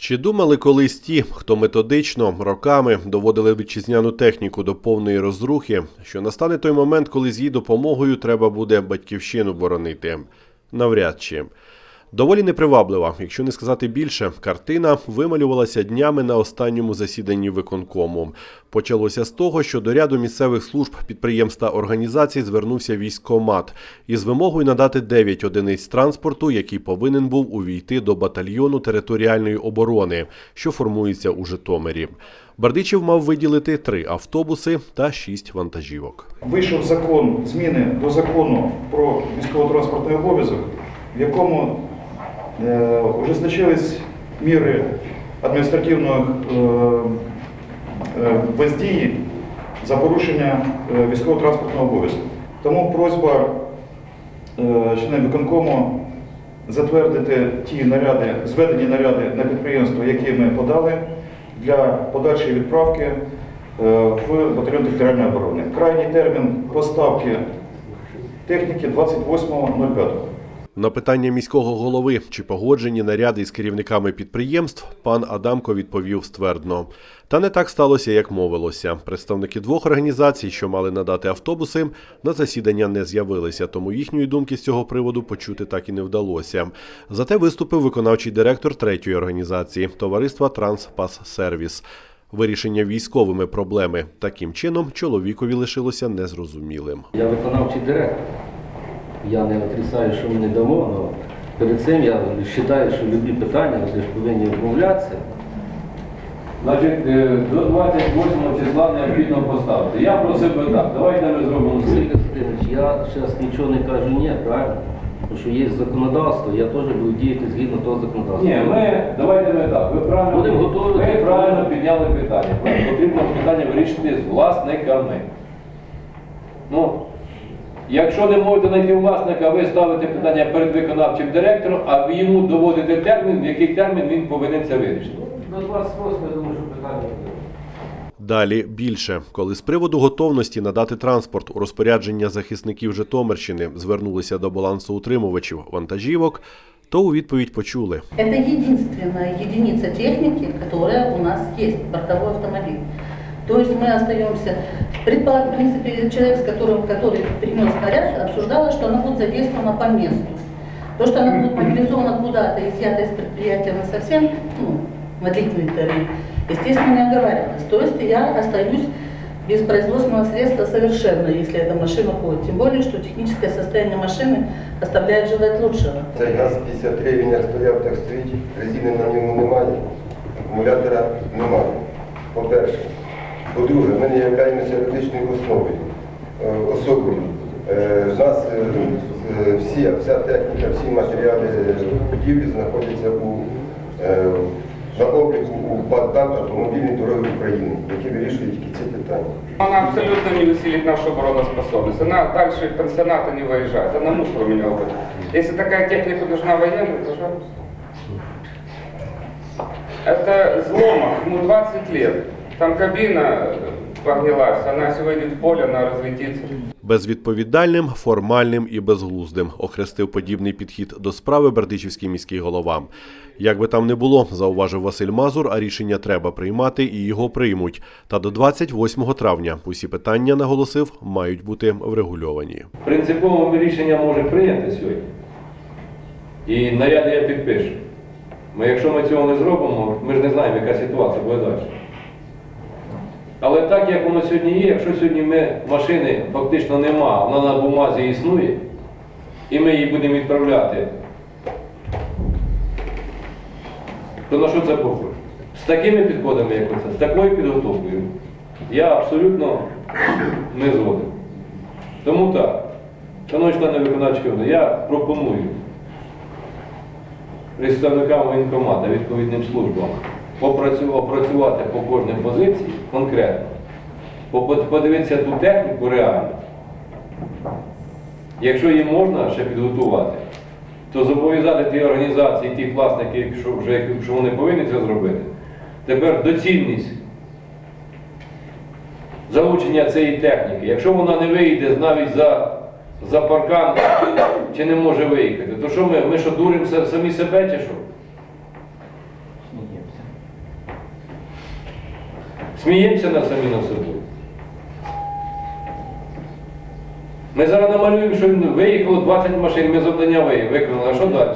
Чи думали колись ті, хто методично роками доводили вітчизняну техніку до повної розрухи, що настане той момент, коли з її допомогою треба буде батьківщину боронити? Навряд чи. Доволі неприваблива, якщо не сказати більше, картина вималювалася днями на останньому засіданні виконкому. Почалося з того, що до ряду місцевих служб підприємств та організацій звернувся військкомат із вимогою надати 9 одиниць транспорту, який повинен був увійти до батальйону територіальної оборони, що формується у Житомирі. Бердичів мав виділити три автобуси та шість вантажівок. Вийшов закон, зміни до закону про військово-транспортний обов'язок, в якому ужесточились міри адміністративної е, е, за порушення е, військово-транспортного обов'язку. Тому просьба е, членів виконкому затвердити ті наряди, зведені наряди на підприємство, які ми подали для подальшої відправки е, в батальйон територіальної оборони. Крайній термін поставки техніки 28.05. На питання міського голови, чи погоджені наряди із керівниками підприємств, пан Адамко відповів ствердно. Та не так сталося, як мовилося. Представники двох організацій, що мали надати автобуси, на засідання не з'явилися, тому їхньої думки з цього приводу почути так і не вдалося. Зате виступив виконавчий директор третьої організації товариства Транспас Сервіс. Вирішення військовими проблеми таким чином чоловікові лишилося незрозумілим. Я виконавчий директор. Я не отрицаю, що ми не дамо, але перед цим я вважаю, що любі питання ви ж повинні обмовлятися. Значить, е, до 28 числа необхідно поставити. Я просив би так, давайте ми зробимо. Костянтинович, я зараз нічого не кажу ні, правильно? Тому що є законодавство, я теж буду діяти згідно того законодавства. Ні, ми, давайте ми так, ви правильно, Будемо готові. ви правильно підняли питання. Потрібно питання вирішити з власниками. Ну, якщо не можете знайти власника, ви ставите питання перед виконавчим директором, а ви йому доводите термін, в який термін він повинен це вирішити. До 28 я думаю, що питання буде. Далі більше, коли з приводу готовності надати транспорт у розпорядження захисників Житомирщини звернулися до балансоутримувачів вантажівок, то у відповідь почули. Это единственная единица техники, которая у нас есть, бортовой автомобиль. То есть мы остаемся, предположим, в принципе, человек, с которым, который принес снаряд, обсуждала, что она будет задействована по месту. То, что она будет мобилизована куда-то, изъята из предприятия на совсем, ну, на длительный термин, естественно, не оговаривалась. То есть я остаюсь без производственного средства совершенно, если эта машина ходит. Тем более, что техническое состояние машины оставляет желать лучшего. Цей ГАЗ-53 він як стояв, так стоїть, резини на ньому немає, акумулятора немає. По-перше. По-друге, ми не являємося юридичною основою, е, особою. Е, У нас е, е, всі, вся техніка, всі матеріали е, будівлі знаходяться у, е, на обліку у ПАД автомобільні дороги України, які вирішують тільки ці питання. Она абсолютно не усилит нашу обороноспособность. Она дальше пансионата не выезжает. Она мусор у меня уходит. Если такая техника нужна военной, пожалуйста. Это зломах, ему 20 лет. Там кабина погнилась, она сегодня в поле, она разлетится. Безвідповідальним, формальним і безглуздим охрестив подібний підхід до справи Бердичівський міський голова. Як би там не було, зауважив Василь Мазур, а рішення треба приймати і його приймуть. Та до 28 травня усі питання, наголосив, мають бути врегульовані. Принципово ми рішення може прийняти сьогодні. І наряди я підпишу. Ми, якщо ми цього не зробимо, ми ж не знаємо, яка ситуація буде далі. Але так, як воно сьогодні є, якщо сьогодні ми машини фактично нема, вона на бумазі існує, і ми її будемо відправляти, то на що це похоже? З такими підходами, як оце, з такою підготовкою, я абсолютно не згоден. Тому так, шановні члени виконавчої ради, я пропоную представникам воєнкомата, відповідним службам опрацювати по кожній позиції конкретно, подивитися ту техніку реально. Якщо її можна ще підготувати, то зобов'язати ті організації, тих власників, що вже що вони повинні це зробити. Тепер доцільність залучення цієї техніки. Якщо вона не вийде навіть за, за паркан чи не може виїхати, то що ми? Ми що дуримо самі себе чи що? Сміємося над самі над собою. Ми зараз намалюємо, що виїхало 20 машин, ми завдання ви- виконали, а що далі?